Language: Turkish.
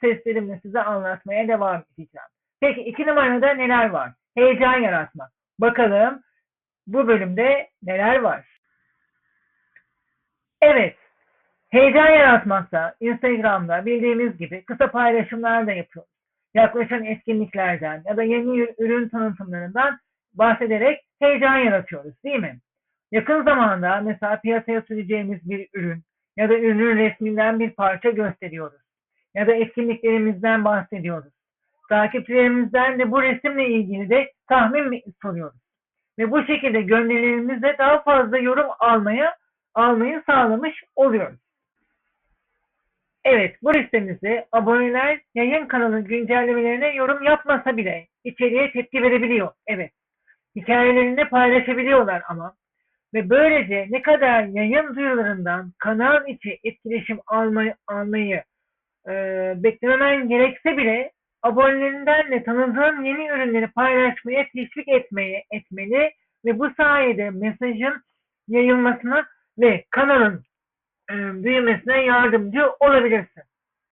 seslerimle size anlatmaya devam edeceğim. Peki iki numarada neler var? Heyecan yaratmak. Bakalım bu bölümde neler var? Evet, heyecan yaratmakta Instagram'da bildiğimiz gibi kısa paylaşımlar da yapıyoruz. Yaklaşan etkinliklerden ya da yeni ürün tanıtımlarından bahsederek heyecan yaratıyoruz değil mi? Yakın zamanda mesela piyasaya süreceğimiz bir ürün ya da ürünün resminden bir parça gösteriyoruz. Ya da etkinliklerimizden bahsediyoruz. Takipçilerimizden de bu resimle ilgili de tahmin soruyoruz. Ve bu şekilde gönderilerimizde daha fazla yorum almaya almayı sağlamış oluyoruz. Evet, bu listemizde aboneler yayın kanalı güncellemelerine yorum yapmasa bile içeriye tepki verebiliyor. Evet, hikayelerini paylaşabiliyorlar ama ve böylece ne kadar yayın duyurularından kanal içi etkileşim almayı, almayı e, beklememen gerekse bile abonelerinden de tanıdığın yeni ürünleri paylaşmaya teşvik etmeye etmeli ve bu sayede mesajın yayılmasına ve kanalın e, büyümesine yardımcı olabilirsin.